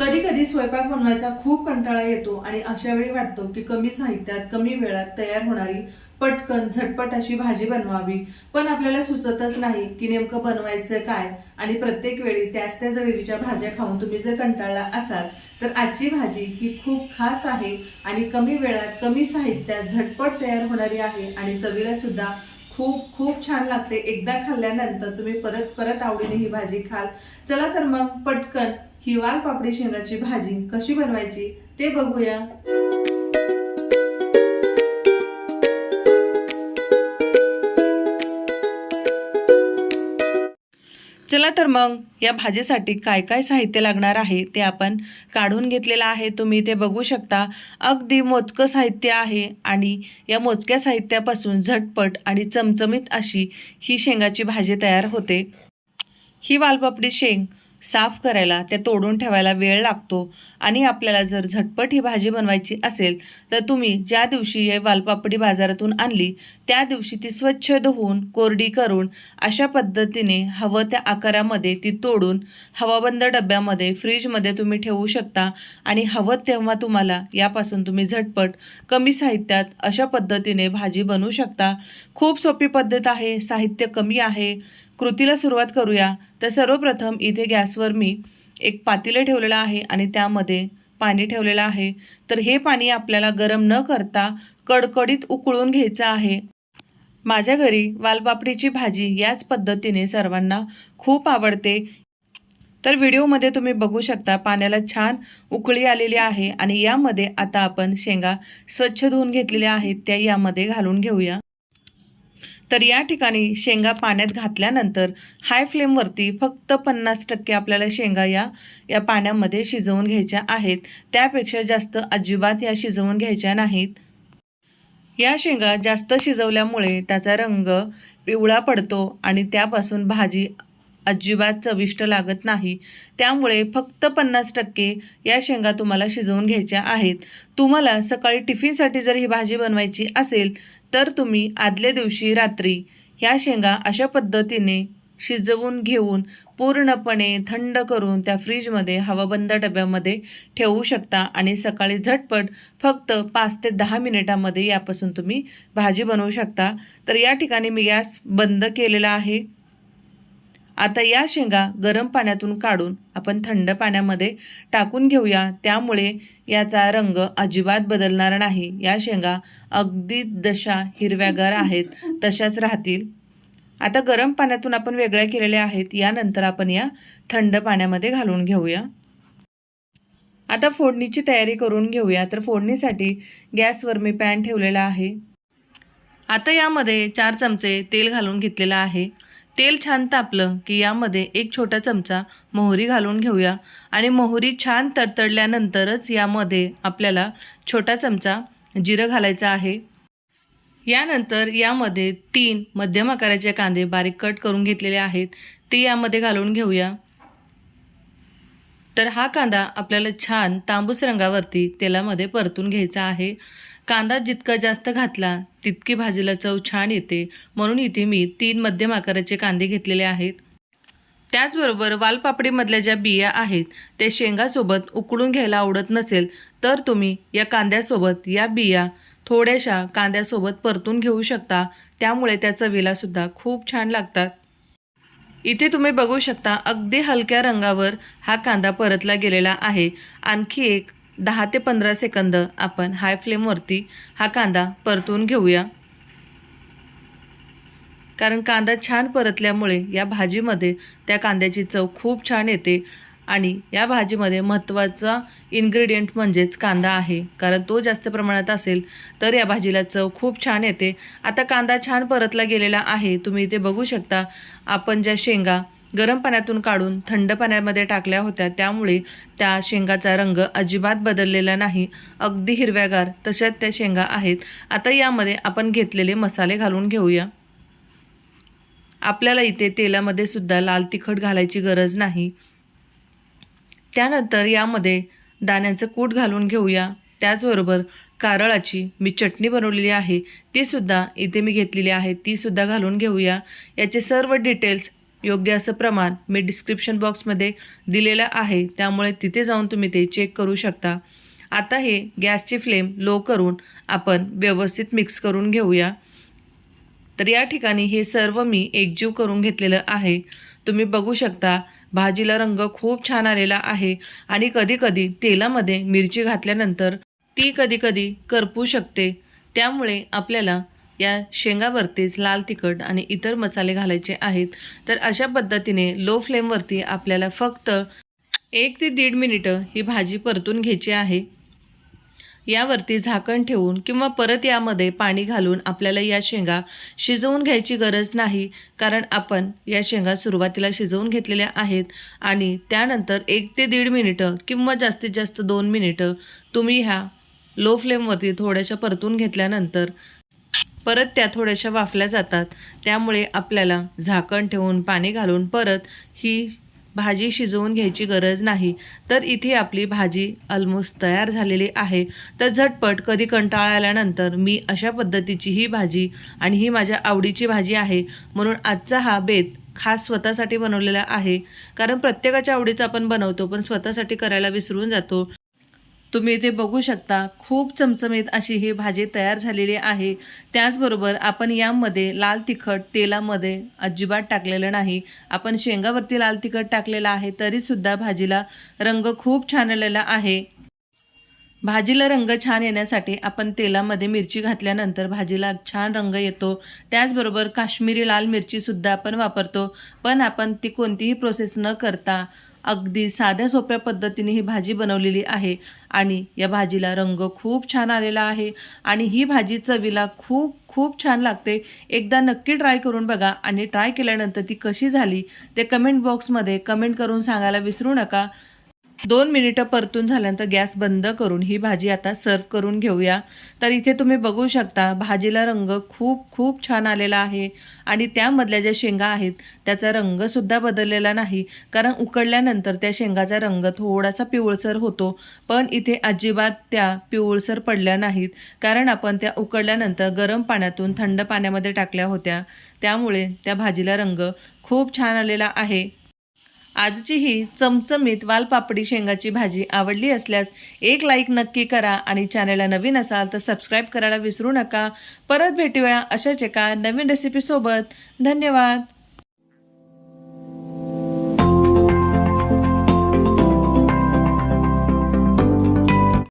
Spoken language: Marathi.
कधी कधी स्वयंपाक बनवायचा खूप कंटाळा येतो आणि अशा वेळी वाटतो की कमी साहित्यात कमी वेळात तयार होणारी पटकन झटपट अशी भाजी बनवावी. पण आपल्याला सुचतच नाही की नेमकं बनवायचं काय आणि प्रत्येक वेळी त्याच त्याच ग्रेव्हीच्या भाज्या खाऊन तुम्ही जर कंटाळला असाल तर आजची भाजी ही खूप खास आहे आणि कमी वेळात कमी साहित्यात झटपट तयार होणारी आहे आणि चवीला सुद्धा खूप खूप छान लागते. एकदा खाल्ल्यानंतर तुम्ही परत परत आवडीने ही भाजी खाल. चला तर मग पटकन ही वाल पापडी शेंगाची भाजी कशी बनवायची ते बघूया. चला तर मग या भाजीसाठी काय काय साहित्य लागणार आहे ते आपण काढून घेतलेलं आहे. तुम्ही ते बघू शकता अगदी मोजकं साहित्य आहे आणि या मोजक्या साहित्यापासून झटपट आणि चमचमीत अशी ही शेंगाची भाजी तयार होते. ही वालपापडी शेंग साफ करायला त्या तोडून ठेवायला वेळ लागतो आणि आपल्याला जर झटपट ही भाजी बनवायची असेल तर तुम्ही ज्या दिवशी हे वालपापडी बाजारातून आणली त्या दिवशी ती स्वच्छ धुवून कोरडी करून अशा पद्धतीने हवं त्या आकारामध्ये ती तोडून हवाबंद डब्यामध्ये फ्रीजमध्ये तुम्ही ठेवू शकता आणि हवं तेव्हा तुम्हाला यापासून तुम्ही झटपट कमी साहित्यात अशा पद्धतीने भाजी बनवू शकता. खूप सोपी पद्धत आहे साहित्य कमी आहे. कृतीला सुरुवात करूया. तर सर्वप्रथम इथे गॅसवर मी एक पातेलं ठेवलेलं आहे आणि त्यामध्ये पाणी ठेवलेलं आहे. तर हे पाणी आपल्याला गरम न करता कडकडीत उकळून घ्यायचं आहे. माझ्या घरी वालपापडीची भाजी याच पद्धतीने सर्वांना खूप आवडते. तर व्हिडिओमध्ये तुम्ही बघू शकता पाण्याला छान उकळी आलेली आहे आणि यामध्ये आता आपण शेंगा स्वच्छ धुवून घेतलेल्या आहेत. त्या यामध्ये घालून घेऊया. तर या ठिकाणी शेंगा पाण्यात घातल्यानंतर हाय फ्लेमवरती फक्त पन्नास टक्के आपल्याला शेंगा या या पाण्यामध्ये शिजवून घ्यायच्या आहेत. त्यापेक्षा जास्त अजिबात या शिजवून घ्यायच्या नाहीत. या शेंगा जास्त शिजवल्यामुळे त्याचा रंग पिवळा पडतो आणि त्यापासून भाजी अजिबात चविष्ट लागत नाही. त्यामुळे फक्त पन्नास टक्के या शेंगा तुम्हाला शिजवून घ्यायच्या आहेत. तुम्हाला सकाळी टिफिनसाठी जर ही भाजी बनवायची असेल तर तुम्ही आदल्या दिवशी रात्री ह्या शेंगा अशा पद्धतीने शिजवून घेऊन पूर्णपणे थंड करून त्या फ्रीजमध्ये हवाबंद डब्यामध्ये ठेवू शकता आणि सकाळी झटपट फक्त पाच ते दहा मिनिटामध्ये यापासून तुम्ही भाजी बनवू शकता. तर या ठिकाणी मी गॅस बंद केलेला आहे. आता या शेंगा गरम पाण्यातून काढून आपण थंड पाण्यामध्ये टाकून घेऊया. त्यामुळे याचा रंग अजिबात बदलणार नाही. या शेंगा अगदी जशा हिरव्यागार आहेत तशाच राहतील. आता गरम पाण्यातून आपण वेगळ्या केलेल्या आहेत. यानंतर आपण या थंड पाण्यामध्ये घालून घेऊया. आता फोडणीची तयारी करून घेऊया. तर फोडणीसाठी गॅसवर मी पॅन ठेवलेला आहे. आता यामध्ये चार चमचे तेल घालून घेतलेलं आहे. तेल छान तापलं की यामध्ये एक छोटा चमचा मोहरी घालून घेऊया. आणि मोहरी छान तडतडल्यानंतरच यामध्ये आपल्याला छोटा चमचा जिरं घालायचं आहे. यानंतर यामध्ये तीन मध्यम आकाराचे कांदे बारीक कट करून घेतलेले आहेत. ते यामध्ये घालून घेऊया. तर हा कांदा आपल्याला छान तांबूस रंगावरती तेलामध्ये परतून घ्यायचा आहे. कांदा जितका जास्त घातला तितकी भाजीला चव छान येते. म्हणून इथे मी तीन मध्यम आकाराचे कांदे घेतलेले आहेत. त्याचबरोबर वालपापडीमधल्या ज्या बिया आहेत त्या शेंगासोबत उकळून घ्यायला आवडत नसेल तर तुम्ही या कांद्यासोबत या बिया थोड्याशा कांद्यासोबत परतून घेऊ शकता. त्यामुळे त्या चवीलासुद्धा खूप छान लागतात. इथे तुम्ही बघू शकता अगदी हलक्या रंगावर हा कांदा परतला गेलेला आहे. आणखी एक दहा ते पंधरा सेकंद आपण हाय फ्लेमवरती हा कांदा परतून घेऊया. कारण कांदा छान परतल्यामुळे या भाजीमध्ये त्या कांद्याची चव खूप छान येते आणि या भाजीमध्ये महत्त्वाचा इन्ग्रेडियंट म्हणजेच कांदा आहे. कारण तो जास्त प्रमाणात असेल तर या भाजीला चव खूप छान येते. आता कांदा छान परतला गेलेला आहे. तुम्ही इथे बघू शकता आपण ज्या शेंगा गरम पाण्यातून काढून थंड पाण्यामध्ये टाकल्या होत्या. त्यामुळे त्या शेंगाचा रंग अजिबात बदललेला नाही. अगदी हिरव्यागार तशाच त्या शेंगा आहेत. आता यामध्ये आपण घेतलेले मसाले घालून घेऊया. आपल्याला इथे तेलामध्ये सुद्धा लाल तिखट घालायची गरज नाही. त्यानंतर यामध्ये दाण्याचं कूट घालून घेऊया. त्याचबरोबर कारळाची मी चटणी बनवलेली आहे. तीसुद्धा इथे मी घेतलेली आहे. तीसुद्धा घालून घेऊया. याचे सर्व डिटेल्स योग्य असं प्रमाण मी डिस्क्रिप्शन बॉक्समध्ये दिलेलं आहे. त्यामुळे तिथे जाऊन तुम्ही ते चेक करू शकता. आता हे गॅसची फ्लेम लो करून आपण व्यवस्थित मिक्स करून घेऊया. तर या ठिकाणी हे सर्व मी एकजीव करून घेतलेलं आहे. तुम्ही बघू शकता भाजीला रंग खूप छान आलेला आहे आणि कधीकधी तेलामध्ये मिरची घातल्यानंतर ती कधीकधी करपू शकते. त्यामुळे आपल्याला या शेंगावरतीच लाल तिखट आणि इतर मसाले घालायचे आहेत. तर अशा पद्धतीने लो फ्लेमवरती आपल्याला फक्त एक ते दीड मिनिटं ही भाजी परतून घ्यायची आहे. यावरती झाकण ठेवून किंवा परत यामध्ये पाणी घालून आपल्याला या शेंगा शिजवून घ्यायची गरज नाही कारण आपण या शेंगा सुरुवातीला शिजवून घेतलेल्या आहेत आणि त्यानंतर एक ते दीड मिनिटं किंवा जास्तीत जास्त दोन मिनिटं तुम्ही ह्या लो फ्लेमवरती थोड्याशा परतून घेतल्यानंतर परत त्या थोड्याशा वाफल्या जातात. त्यामुळे आपल्याला झाकण ठेवून पाणी घालून परत ही भाजी शिजवून घ्यायची गरज नाही. तर इथे आपली भाजी ऑलमोस्ट तयार झालेली आहे. तर झटपट कधी कंटाळा आल्यानंतर मी अशा पद्धतीची ही भाजी आणि ही माझ्या आवडीची भाजी आहे म्हणून आजचा हा बेत खास स्वतःसाठी बनवलेला आहे. कारण प्रत्येकाच्या आवडीचा आपण बनवतो पण स्वतःसाठी करायला विसरून जातो. तुम्ही इथे बघू शकता खूप चमचमीत अशी ही भाजी तयार झालेली आहे. त्याचबरोबर आपण यामध्ये लाल तिखट तेलामध्ये अजिबात टाकलेलं नाही. आपण शेंगावरती लाल तिखट टाकलेलं आहे तरीसुद्धा भाजीला रंग खूप छान आलेला आहे. भाजीला रंग छान येण्यासाठी आपण तेलामध्ये मिरची घातल्यानंतर भाजीला छान रंग येतो. त्याचबरोबर काश्मीरी लाल मिरचीसुद्धा आपण वापरतो. पण आपण ती कोणतीही प्रोसेस न करता अगदी साध्या सोप्या पद्धतीने ही भाजी बनवलेली आहे. आणि या भाजीला रंग खूप छान आलेला आहे. आणि ही भाजी चवीला खूप खूप छान लागते. एकदा नक्की ट्राय करून बघा. आणि ट्राय केल्यानंतर ती कशी झाली ते कमेंट बॉक्समध्ये कमेंट करून सांगायला विसरू नका. दोन मिनिटं परतून झाल्यानंतर गॅस बंद करून ही भाजी आता सर्व करून घेऊया. तर इथे तुम्ही बघू शकता भाजीला रंग खूप खूप छान आलेला आहे. आणि त्यामधल्या ज्या शेंगा आहेत त्याचा रंगसुद्धा बदललेला नाही. कारण उकडल्यानंतर त्या शेंगाचा रंग थोडासा पिवळसर होतो. पण इथे अजिबात त्या पिवळसर पडल्या नाहीत. कारण आपण त्या उकडल्यानंतर गरम पाण्यातून थंड पाण्यामध्ये टाकल्या होत्या. त्यामुळे त्या भाजीला रंग खूप छान आलेला आहे. आजची ही चमचमीत वालपापडी शेंगाची भाजी आवडली असल्यास एक लाईक नक्की करा आणि चॅनलला नवीन असाल तर सबस्क्राईब करायला विसरू नका. परत भेटूया अशाच एका नवीन रेसिपीसोबत धन्यवाद.